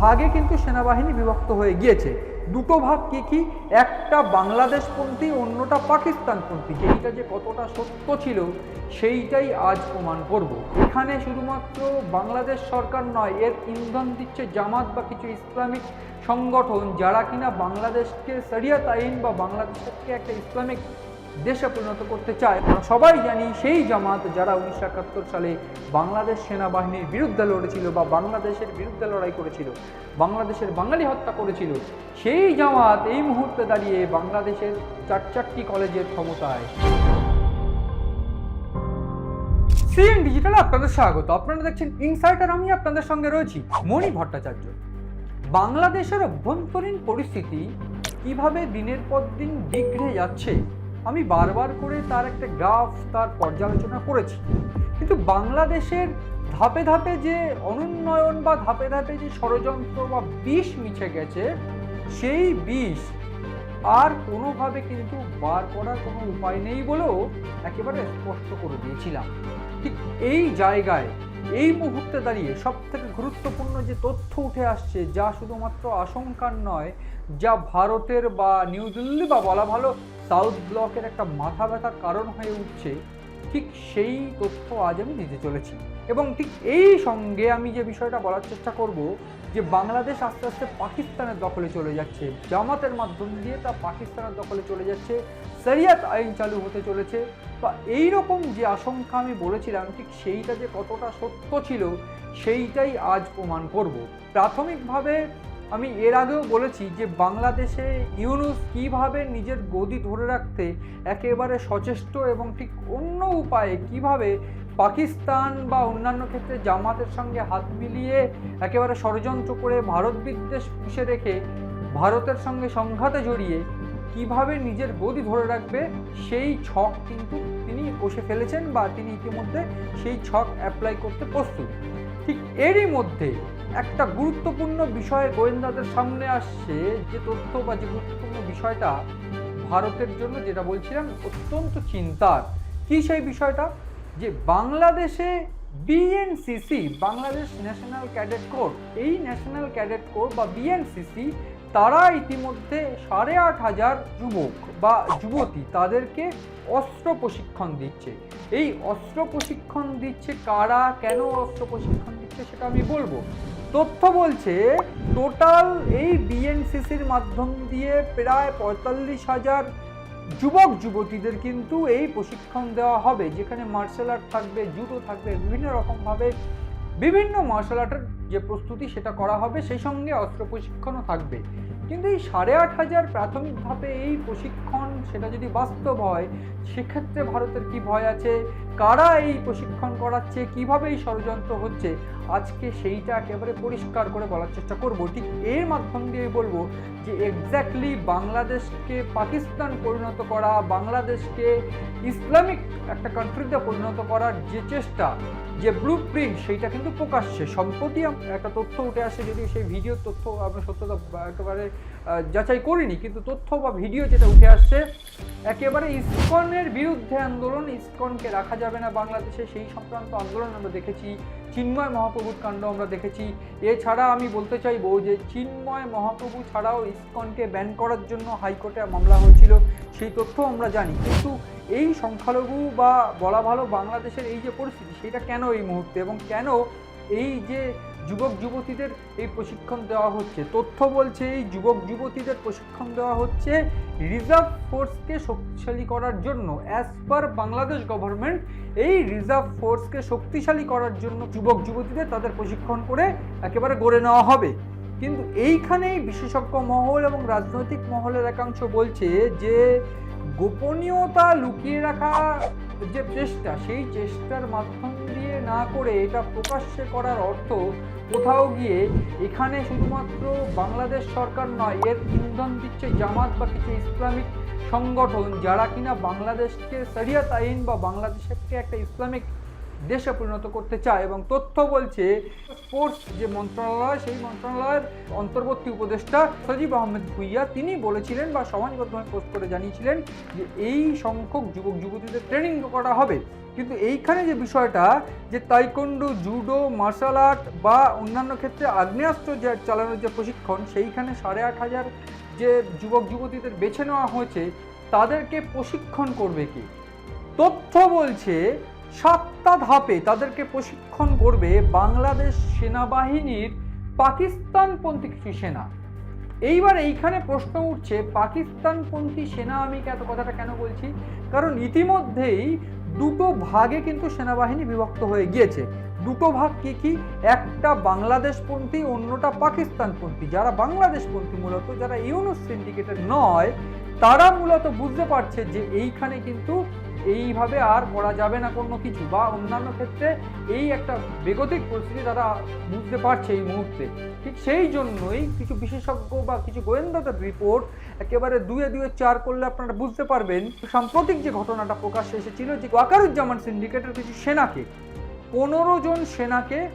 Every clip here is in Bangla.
ভাগে কিন্তু সেনাবাহিনী বিভক্ত হয়ে গিয়েছে। দুটো ভাগ কি কি? একটা বাংলাদেশপন্থী, অন্যটা পাকিস্তানপন্থী। এইটা যে কতটা সত্য ছিল, সেইটাই আজ প্রমাণ করব। এখানে শুধুমাত্র বাংলাদেশ সরকার নয়, এর ইন্ধন দিচ্ছে জামাত বা কিছু ইসলামিক সংগঠন, যারা কিনা বাংলাদেশকে শরিয়ত আইন বা বাংলাদেশকে একটা ইসলামিক দেশে পরিণত করতে চায়। আমরা সবাই জানি সেই জামাত যারা উনিশশো একাত্তর সালে বাংলাদেশ সেনাবাহিনীর বিরুদ্ধে লড়েছিল বা বাংলাদেশের বিরুদ্ধে লড়াই করেছিল, বাংলাদেশের বাঙালি হত্যা করেছিল, সেই জামাত এই মুহূর্তে দাঁড়িয়ে বাংলাদেশের চার চারটি কলেজের ক্ষমতায়। সিএন ডিজিটালে আপনাদের স্বাগত। আপনারা দেখছেন ইনসাইটার আমি আপনাদের সঙ্গে রয়েছি মণি ভট্টাচার্য। বাংলাদেশের অভ্যন্তরীণ পরিস্থিতি কীভাবে দিনের পর দিন বিগড়ে যাচ্ছে আমি বারবার করে তার একটা গ্রাফ, তার পর্যালোচনা করেছি। কিন্তু বাংলাদেশের ধাপে ধাপে যে অনুন্নয়ন বা ধাপে ধাপে যে ষড়যন্ত্র বা বিষ মিছে গেছে, সেই বিষ আর কোনোভাবে কিন্তু বার করার কোনো উপায় নেই বলেও একেবারে স্পষ্ট করে দিয়েছিলাম। ঠিক এই জায়গায় এই মুহূর্তে দাঁড়িয়ে সব থেকে গুরুত্বপূর্ণ যে তথ্য উঠে আসছে, যা শুধুমাত্র আশঙ্কার নয়, যা ভারতের বা নিউ দিল্লি বা বলা ভালো সাউথ ব্লকের একটা মাথা ব্যথার কারণ হয়ে উঠছে, ঠিক সেই তথ্য আজ আমি নিতে চলেছি। এবং ঠিক এই সঙ্গে আমি যে বিষয়টা বলার চেষ্টা করব, যে বাংলাদেশ আস্তে আস্তে পাকিস্তানের দখলে চলে যাচ্ছে, জামাতের মাধ্যম দিয়ে তা পাকিস্তানের দখলে চলে যাচ্ছে, শরিয়াত আইন চালু হতে চলেছে বা এই রকম যে আশঙ্কা আমি বলেছিলাম, ঠিক সেইটা যে কতটা সত্য ছিল, সেইটাই আজ প্রমাণ করব। প্রাথমিকভাবে আমি এর আগেও বলেছি যে বাংলাদেশে ইউনুস কীভাবে নিজের গদি ধরে রাখতে একেবারে সচেষ্ট এবং ঠিক অন্য উপায়ে কীভাবে পাকিস্তান বা অন্যান্য ক্ষেত্রে জামাতের সঙ্গে হাত মিলিয়ে একেবারে ষড়যন্ত্র করে ভারত বিদ্বেষ পুষে রেখে ভারতের সঙ্গে সংঘাতে জড়িয়ে কীভাবে নিজের গদি ধরে রাখবে, সেই ছক কিন্তু তিনি কষে ফেলেছেন বা তিনি ইতিমধ্যে সেই ছক অ্যাপ্লাই করতে প্রস্তুত। ঠিক এরই মধ্যে একটা গুরুত্বপূর্ণ বিষয় গোয়েন্দাদের সামনে আসছে, যে তথ্য বা যে গুরুত্বপূর্ণ বিষয়টা ভারতের জন্য যেটা বলছিলাম অত্যন্ত চিন্তার। কি সেই বিষয়টা? যে বাংলাদেশে BNCC Bangladesh national cadet corps এই ন্যাশনাল ক্যাডেট কোর বা বিএনসিসি তারা ইতিমধ্যে সাড়ে আট হাজার যুবক বা যুবতী তাদেরকে অস্ত্র প্রশিক্ষণ দিচ্ছে। এই অস্ত্র প্রশিক্ষণ দিচ্ছে কারা? কেন অস্ত্র প্রশিক্ষণ দিচ্ছে সেটা আমি বলব। তথ্য বলছে, টোটাল এই বিএনসিসির মাধ্যম দিয়ে প্রায় পঁয়তাল্লিশ হাজার যুবক, যুবতীদের কিন্তু এই প্রশিক্ষণ দেওয়া হবে। যেখানে মার্শাল আর্ট থাকবে, জুডো থাকবে, বিভিন্ন রকমভাবে বিভিন্ন মার্শাল আর্টের যে প্রস্তুতি সেটা করা হবে, সেই সঙ্গে অস্ত্র প্রশিক্ষণও থাকবে। কিন্তু এই সাড়ে আট হাজার প্রাথমিকভাবে এই প্রশিক্ষণ সেটা যদি বাস্তব হয়, সেক্ষেত্রে ভারতের কি ভয় আছে? কারা এই প্রশিক্ষণ করাচ্ছে? কীভাবে এই ষড়যন্ত্র হচ্ছে? আজকে সেইটা একেবারে পরিষ্কার করে বলার চেষ্টা করব। ঠিক এর মাধ্যম দিয়ে বলব যে এক্স্যাক্টলি বাংলাদেশকে পাকিস্তান পরিণত করা, বাংলাদেশকে ইসলামিক একটা কান্ট্রিতে পরিণত করার যে চেষ্টা, যে ব্লু প্রিন্ট সেইটা কিন্তু প্রকাশ্যে। সম্প্রতি একটা তথ্য উঠে আসে যদি সেই ভিডিওর তথ্য আমরা সত্যতা একেবারে যাচাই করিনি, কিন্তু তথ্য বা ভিডিও যেটা উঠে আসছে, একেবারে ইসকনের বিরুদ্ধে আন্দোলন, ইসকনকে রাখা যাবে না বাংলাদেশে। সেই সংক্রান্ত আন্দোলন আমরা দেখেছি। চিন্ময় মহাপ্রভুর কাণ্ড আমরা দেখেছি। এছাড়া আমি বলতে চাইব যে, চিন্ময় মহাপ্রভু ছাড়াও ইস্কনকে ব্যান করার জন্য হাইকোর্টে মামলা হয়েছিল, সেই তথ্য আমরা জানি। কিন্তু এই সংখ্যালঘু বা বলা ভালো বাংলাদেশের এই যে পরিস্থিতি, সেটা কেন এই মুহূর্তে? এবং কেন এই যে যুবক যুবতীদের এই প্রশিক্ষণ দেওয়া হচ্ছে। তথ্য বলছে, এই যুবক যুবতীদের প্রশিক্ষণ দেওয়া হচ্ছে রিজার্ভ ফোর্সকে শক্তিশালী করার জন্য। অ্যাজ পার বাংলাদেশ গভর্নমেন্ট এই রিজার্ভ ফোর্সকে শক্তিশালী করার জন্য যুবক যুবতীদের তাদের প্রশিক্ষণ করে একেবারে গড়ে নেওয়া হবে। কিন্তু এইখানেই বিশেষজ্ঞ মহল এবং রাজনৈতিক মহলের একাংশ বলছে যে, গোপনীয়তা লুকিয়ে রাখা যে চেষ্টা, সেই চেষ্টার মাধ্যম না করে এটা প্রকাশ্যে করার অর্থ কোথাও গিয়ে এখানে শুধুমাত্র বাংলাদেশ সরকার নয়, এর ইন্ধন দিচ্ছে জামাত বা কিছু ইসলামিক সংগঠন যারা কিনা বাংলাদেশকে শরিয়ত আইন বা বাংলাদেশকে একটা ইসলামিক দেশে পরিণত করতে চায় এবং তথ্য বলছে, স্পোর্টস যে মন্ত্রণালয়, সেই মন্ত্রণালয়ের অন্তর্বর্তী উপদেষ্টা সজীব আহমেদ ভুইয়া, তিনি বলেছিলেন বা সমাজ মাধ্যমে পোস্ট করে জানিয়েছিলেন যে এই সংখ্যক যুবক যুবতীদের ট্রেনিং করা হবে। কিন্তু এইখানে যে বিষয়টা যে তাইকন্ডু, জুডো, মার্শাল আর্ট বা অন্যান্য ক্ষেত্রে আগ্নেয়াস্ত্র যে চালানোর যে প্রশিক্ষণ, সেইখানে সাড়ে আট হাজার যে যুবক, যুবতীদের বেছে নেওয়া হয়েছে, তাদেরকে প্রশিক্ষণ করবে কি? তথ্য বলছে সাতটা ধাপে তাদেরকে প্রশিক্ষণ করবে বাংলাদেশ সেনাবাহিনীর পাকিস্তানপন্থী কিছু সেনা। এইবার এইখানে প্রশ্ন উঠছে, পাকিস্তানপন্থী সেনা, আমি এত কথাটা কেন বলছি? কারণ ইতিমধ্যেই দুটো ভাগে কিন্তু সেনাবাহিনী বিভক্ত হয়ে গিয়েছে। দুটো ভাগ কি কি? একটা বাংলাদেশপন্থী, অন্যটা পাকিস্তানপন্থী। যারা বাংলাদেশপন্থী মূলত, যারা ইউনুস সিন্ডিকেটের নয়, তারা মূলত বুঝতে পারছে যে এইখানে কিন্তু এইভাবে আর করা যাবে না কোনো কিছু বা অন্যান্য ক্ষেত্রে এই একটা বেগতিক পরিস্থিতি তারা বুঝতে পারছে এই মুহূর্তে। ঠিক সেই জন্যই কিছু বিশেষজ্ঞ বা কিছু গোয়েন্দাদের রিপোর্ট একেবারে দুয়ে দুয়ে চার করলে আপনারা বুঝতে পারবেন সাম্প্রতিক যে ঘটনাটা প্রকাশ্যে এসেছিল যে ওয়াকারুজ্জামান সিন্ডিকেটের কিছু সেনাকে, পনেরো জন সেনাকে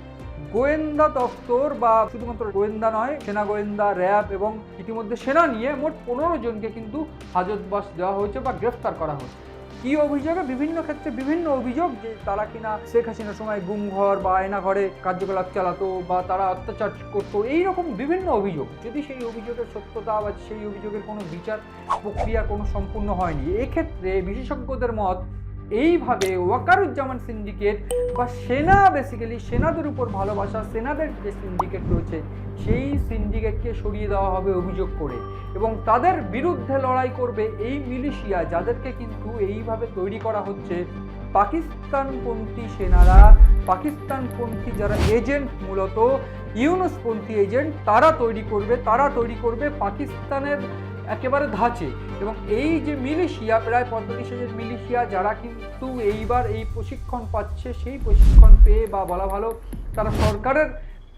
গোয়েন্দা দপ্তর বা শুধুমাত্র গোয়েন্দা নয়, সেনা গোয়েন্দা, র্যাব এবং ইতিমধ্যে সেনা নিয়ে মোট পনেরো জনকে কিন্তু হাজতবাস দেওয়া হয়েছে বা গ্রেফতার করা হয়েছে। কি অভিযোগে? বিভিন্ন ক্ষেত্রে বিভিন্ন অভিযোগ যে তারা কিনা শেখ হাসিনার সময় গুমঘর বা আয়না ঘরে কার্যকলাপ চালাতো বা তারা অত্যাচার করতো, এইরকম বিভিন্ন অভিযোগ। যদি সেই অভিযোগের সত্যতা বা সেই অভিযোগের কোনো বিচার প্রক্রিয়া কোনো সম্পূর্ণ হয়নি, এক্ষেত্রে বিশেষজ্ঞদের মত এইভাবে ওয়াকারুজ্জামান সিন্ডিকেট বা সেনা বেসিক্যালি সেনাদের উপর ভালোবাসা, সেনাদের যে সিন্ডিকেট রয়েছে, সেই সিন্ডিকেটকে সরিয়ে দেওয়া হবে অভিযোগ করে। এবং তাদের বিরুদ্ধে লড়াই করবে এই মিলিশিয়া যাদেরকে কিন্তু এইভাবে তৈরি করা হচ্ছে। পাকিস্তানপন্থী সেনারা, পাকিস্তানপন্থী যারা এজেন্ট মূলত, ইউনুসপন্থী এজেন্ট, তারা তৈরি করবে, তারা তৈরি করবে পাকিস্তানের একেবারে ধাঁচে। এবং এই যে মিলিশিয়া, প্রায় পঁয়তাল্লিশ হাজার মিলিশিয়া যারা কিন্তু এইবার এই প্রশিক্ষণ পাচ্ছে, সেই প্রশিক্ষণ পেয়ে বা বলা ভালো তারা সরকারের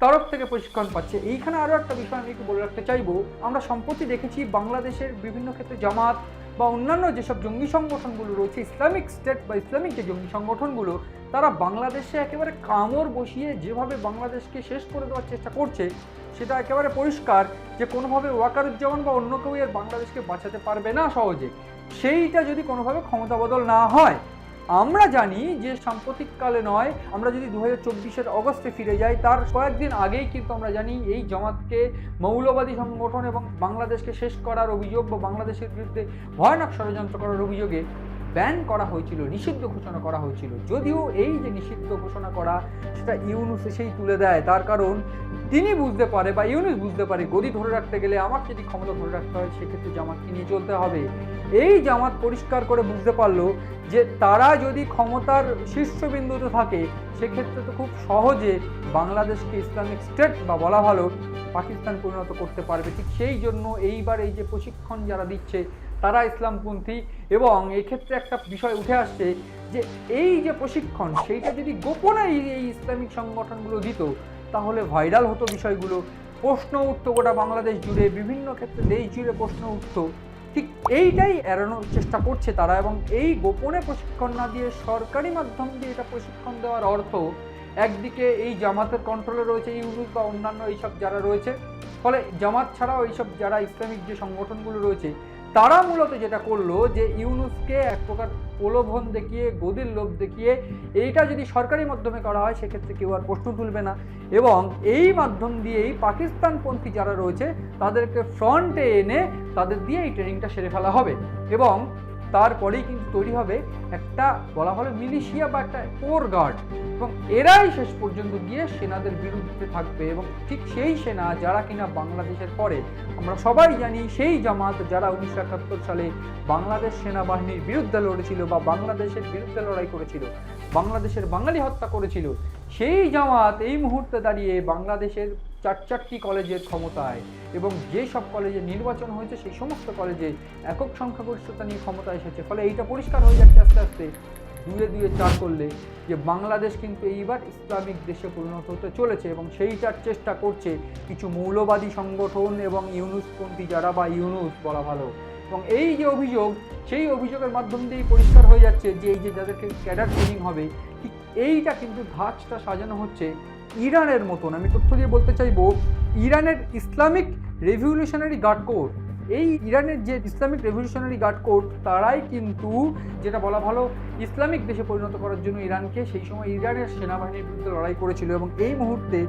তরফ থেকে প্রশিক্ষণ পাচ্ছে। এইখানে আরও একটা বিষয় আমি একটু বলে রাখতে চাইব। আমরা সম্প্রতি দেখেছি বাংলাদেশের বিভিন্ন ক্ষেত্রে জামাত বা অন্যান্য যেসব জঙ্গি সংগঠনগুলো রয়েছে ইসলামিক স্টেট বা ইসলামিক যে জঙ্গি সংগঠনগুলো, তারা বাংলাদেশে একেবারে কামড় বসিয়ে যেভাবে বাংলাদেশকে শেষ করে দেওয়ার চেষ্টা করছে, সেটা একেবারে পরিষ্কার যে কোনোভাবে ওয়াকারুজ্জামান বা অন্য কেউ এর বাংলাদেশকে বাঁচাতে পারবে না সহজে। সেইটা যদি কোনোভাবে ক্ষমতা বদল না হয় আমরা জানি যে সাম্প্রতিককালে নয়, আমরা যদি দু হাজার চব্বিশের অগস্টে ফিরে যাই, তার কয়েকদিন আগেই কিন্তু আমরা জানি এই জমাতকে মৌলবাদী সংগঠন এবং বাংলাদেশকে শেষ করার অভিযোগ বা বাংলাদেশের বিরুদ্ধে ভয়ানক ষড়যন্ত্র করার অভিযোগে ব্যান করা হয়েছিল, নিষিদ্ধ ঘোষণা করা হয়েছিল। যদিও এই যে নিষিদ্ধ ঘোষণা করা, সেটা ইউনুস এসেই তুলে দেয়। তার কারণ, তিনি বুঝতে পারে বা ইউনুস বুঝতে পারে, গদি ধরে রাখতে গেলে আমাকে যদি ক্ষমতা ধরে রাখতে হয়, সেক্ষেত্রে জামাতকে নিয়ে চলতে হবে? এই জামাত পরিষ্কার করে বুঝতে পারল যে তারা যদি ক্ষমতার শীর্ষবিন্দুতে থাকে, সেক্ষেত্রে তো খুব সহজে বাংলাদেশকে ইসলামিক স্টেট বা বলা ভালো, পাকিস্তান পরিণত করতে পারবে। ঠিক সেই জন্য এইবার এই যে প্রশিক্ষণ যারা দিচ্ছে তারা ইসলামপন্থী এবং এক্ষেত্রে একটা বিষয় উঠে আসছে যে এই যে প্রশিক্ষণ, সেইটা যদি গোপনে এই ইসলামিক সংগঠনগুলো দিত, তাহলে ভাইরাল হতো বিষয়গুলো। প্রশ্ন উঠতো গোটা বাংলাদেশ জুড়ে, বিভিন্ন ক্ষেত্রে দেশ জুড়ে প্রশ্ন উঠতো। ঠিক এইটাই এড়ানোর চেষ্টা করছে তারা এবং এই গোপনে প্রশিক্ষণ না দিয়ে সরকারি মাধ্যম দিয়ে এটা প্রশিক্ষণ দেওয়ার অর্থ, একদিকে এই জামাতের কন্ট্রোলে রয়েছে ইউনুস বা অন্যান্য এইসব যারা রয়েছে, ফলে জামাত ছাড়াও এইসব যারা ইসলামিক যে সংগঠনগুলো রয়েছে তারা মূলত যেটা করল যে ইউনুসকে এক প্রকার প্রলোভন দেখিয়ে, গদির লোভ দেখিয়ে এইটা যদি সরকারি মাধ্যমে করা হয়, সেক্ষেত্রে কেউ আর প্রশ্ন তুলবে না। এবং এই মাধ্যম দিয়েই পাকিস্তানপন্থী যারা রয়েছে, তাদেরকে ফ্রন্টে এনে তাদের দিয়ে এই ট্রেনিংটা সেরে ফেলা হবে। এবং তারপরেই কিন্তু তৈরি হবে একটা বলা হলো মিলিশিয়া বা একটা কোর গার্ড। এবং এরাই শেষ পর্যন্ত গিয়ে সেনাদের বিরুদ্ধে থাকবে এবং ঠিক সেই সেনা যারা কিনা বাংলাদেশের পরে, আমরা সবাই জানি সেই জামাত যারা উনিশশো একাত্তর সালে বাংলাদেশ সেনাবাহিনীর বিরুদ্ধে লড়েছিল বা বাংলাদেশের বিরুদ্ধে লড়াই করেছিল, বাংলাদেশের বাঙালি হত্যা করেছিল, সেই জামাত এই মুহূর্তে দাঁড়িয়ে বাংলাদেশের চার চারটি কলেজের ক্ষমতায় এবং যে সব কলেজে নির্বাচন হয়েছে, সেই সমস্ত কলেজে একক সংখ্যাগরিষ্ঠতা নিয়ে ক্ষমতা এসেছে। ফলে এইটা পরিষ্কার হয়ে যাচ্ছে আস্তে আস্তে। দুয়ে দুয়ে চার করলে যে বাংলাদেশ কিন্তু এইবার ইসলামিক দেশে পরিণত হতে চলেছে এবং সেইটার চেষ্টা করছে কিছু মৌলবাদী সংগঠন এবং ইউনুসপন্থী যারা বা ইউনুস বলা ভালো। এবং এই যে অভিযোগ, সেই অভিযোগের মাধ্যম দিয়েই পরিষ্কার হয়ে যাচ্ছে যে এই যে যাদেরকে ক্যাডার ট্রেনিং হবে, ঠিক এইটা কিন্তু ধাঁচটা সাজানো হচ্ছে ইরানের মতন। আমি তথ্য দিয়ে বলতে চাইব, ইরানের ইসলামিক রেভলিউশনারি গার্ড কোর এই ইরানের যে ইসলামিক রেভলিউশনারি গার্ড কোড, তারাই কিন্তু যেটা বলা ভালো, ইসলামিক দেশে পরিণত করার জন্য ইরানকে সেই সময় ইরানের সেনাবাহিনীর বিরুদ্ধে লড়াই করেছিল এবং এই মুহূর্তে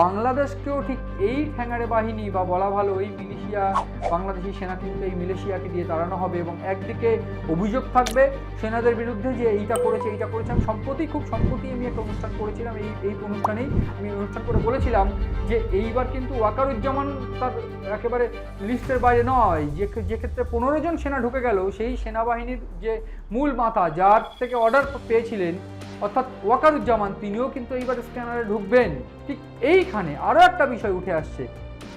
বাংলাদেশকেও ঠিক এই ঠ্যাঙারে বাহিনী বা বলা ভালো এই মিলিশিয়া বাংলাদেশি সেনা কিন্তু এই মিলেশিয়াকে দিয়ে তাড়ানো হবে এবং একদিকে অভিযোগ থাকবে সেনাদের বিরুদ্ধে যে এইটা করেছে এইটা করেছে। আমি সম্প্রতি, খুব সম্প্রতি আমি একটা অনুষ্ঠান করেছিলাম, এই এই অনুষ্ঠানেই আমি অনুষ্ঠান করে বলেছিলাম যে এইবার কিন্তু ওয়াকারুজ্জামান তার একেবারে লিস্টের বাইরে নয়। যে যে ক্ষেত্রে পনেরো জন সেনা ঢুকে গেল, সেই সেনাবাহিনীর যে মূল মাথা, যার থেকে অর্ডার পেয়েছিলেন, অর্থাৎ ওয়াকারুজ্জামান, তিনিও কিন্তু এইবার স্ক্যানারে ঢুকবেন। ঠিক এইখানে আরও একটা বিষয় উঠে আসছে।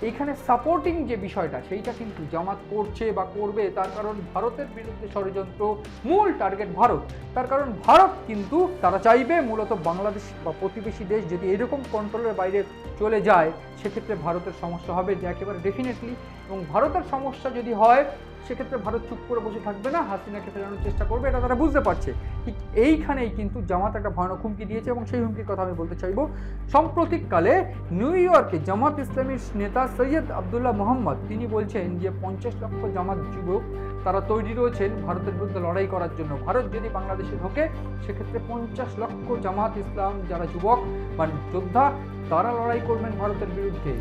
এইখানে সাপোর্টিং যে বিষয়টা, সেইটা কিন্তু জামাত করছে বা করবে, তার কারণ ভারতের বিরুদ্ধে ষড়যন্ত্র মূল টার্গেট ভারত। তার কারণ ভারত কিন্তু তারা চাইবে মূলত বাংলাদেশ বা প্রতিবেশী দেশ যদি এরকম কন্ট্রোলের বাইরে চলে যায়, সেক্ষেত্রে ভারতের সমস্যা হবে। যে একেবারে ডেফিনেটলি এবং ভারতের সমস্যা যদি হয় সেক্ষেত্রে ভারত চুপ করে বসে থাকবে না, হাসিনাকে ফেরানোর চেষ্টা করবে, এটা তারা বুঝতে পারছে। ঠিক এইখানেই কিন্তু জামাত একটা ভয়ানক হুমকি দিয়েছে এবং সেই হুমকির কথা আমি বলতে চাইব। সাম্প্রতিককালে নিউ ইয়র্কে জামাত ইসলামীর নেতা সৈয়দ আবদুল্লাহ মোহাম্মদ, তিনি বলছেন যে পঞ্চাশ লক্ষ জামাত যুবক তারা তৈরি রয়েছেন ভারতের বিরুদ্ধে লড়াই করার জন্য। ভারত যদি বাংলাদেশে ঢোকে, সেক্ষেত্রে পঞ্চাশ লক্ষ জামাত ইসলাম যারা যুবক বা যোদ্ধা, তারা লড়াই করবেন ভারতের বিরুদ্ধে।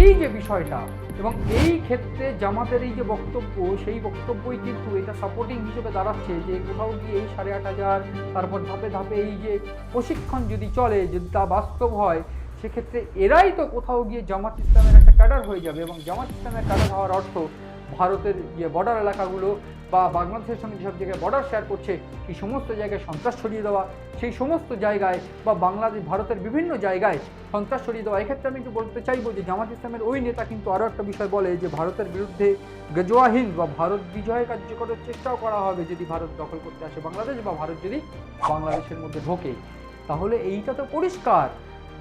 এই যে বিষয়টা এবং এই ক্ষেত্রে জামাতের এই যে বক্তব্য, সেই বক্তব্যই কিন্তু এটা সাপোর্টিং হিসেবে দাঁড়াচ্ছে যে কোথাও গিয়ে এই সাড়ে আট হাজার, তারপর ধাপে ধাপে এই যে প্রশিক্ষণ যদি চলে, যদি তা বাস্তব হয়, সেক্ষেত্রে এরাই তো কোথাও গিয়ে জামাত ইসলামের একটা ক্যাডার হয়ে যাবে। এবং জামাত ইসলামের ক্যাডার হওয়ার অর্থ ভারতের যে বর্ডার এলাকাগুলো বা বাংলাদেশের সঙ্গে যেসব জায়গায় বর্ডার শেয়ার করছে সেই সমস্ত জায়গায় সন্ত্রাস ছড়িয়ে দেওয়া, সেই সমস্ত জায়গায় বা বাংলাদেশ, ভারতের বিভিন্ন জায়গায় সন্ত্রাস ছড়িয়ে দেওয়া, এক্ষেত্রে আমি একটু বলতে চাইব যে জামাত ইসলামের ওই নেতা কিন্তু আরও একটা বিষয় বলে যে ভারতের বিরুদ্ধে গজওয়াহিন বা ভারত বিজয় কার্যকরের চেষ্টাও করা হবে যদি ভারত দখল করতে আসে বাংলাদেশ বা ভারত যদি বাংলাদেশের মধ্যে ঢোকে। তাহলে এইটা তো পরিষ্কার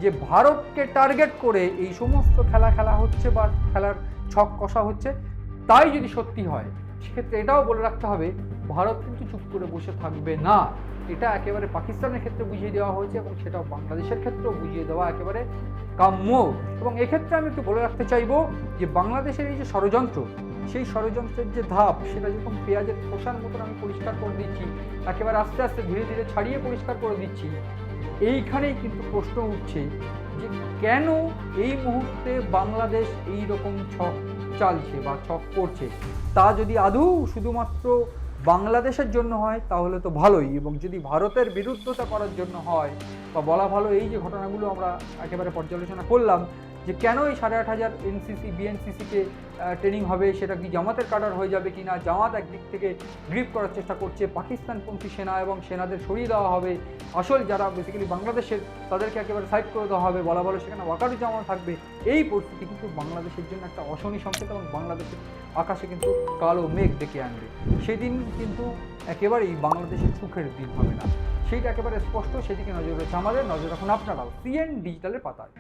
যে ভারতকে টার্গেট করে এই সমস্ত খেলা খেলা হচ্ছে বা খেলার ছক কষা হচ্ছে। তাই যদি সত্যি হয়, সেক্ষেত্রে এটাও বলে রাখতে হবে, ভারত কিন্তু চুপ করে বসে থাকবে না। এটা একেবারে পাকিস্তানের ক্ষেত্রে বুঝিয়ে দেওয়া হয়েছে এবং সেটাও বাংলাদেশের ক্ষেত্রেও বুঝিয়ে দেওয়া একেবারে কাম্য। এবং এক্ষেত্রে আমি একটু বলে রাখতে চাইব যে, বাংলাদেশের এই যে ষড়যন্ত্র, সেই ষড়যন্ত্রের যে ধাপ, সেটা যেরকম পেঁয়াজের খোসার মতন আমি পরিষ্কার করে দিচ্ছি, একেবারে আস্তে আস্তে ধীরে ধীরে ছাড়িয়ে পরিষ্কার করে দিচ্ছি, এইখানেই কিন্তু প্রশ্ন উঠছে যে কেন এই মুহূর্তে বাংলাদেশ এই রকম ছক চালছে বা ছক করছে? তা যদি আদৌ শুধুমাত্র বাংলাদেশের জন্য হয়, তাহলে তো ভালোই। এবং যদি ভারতের বিরুদ্ধতা করার জন্য হয় বা বলা ভালো এই যে ঘটনাগুলো আমরা একেবারে পর্যালোচনা করলাম যে কেন এই সাড়ে আট হাজার এনসিসি বিএনসিসিতে ট্রেনিং হবে, সেটা কি জামাতের কাটার হয়ে যাবে কি না জামাত একদিক থেকে গ্রিপ করার চেষ্টা করছে, পাকিস্তানপন্থী সেনা এবং সেনাদের সরিয়ে দেওয়া হবে। আসল যারা বেসিক্যালি বাংলাদেশের, তাদেরকে একেবারে সাইড করে দেওয়া হবে, বলা বলো সেখানে ওয়াকারু জামাত থাকবে। এই পরিস্থিতি কিন্তু বাংলাদেশের জন্য একটা অশনি সংকেত এবং বাংলাদেশের আকাশে কিন্তু কালো মেঘ ডেকে আনবে। সেদিন কিন্তু একেবারেই বাংলাদেশের সুখের দিন হবে না। সেইটা একেবারে স্পষ্ট সেদিকে নজর রয়েছে আমাদের। নজর রাখুন আপনারাও। সিএন ডিজিটালের পাতায়।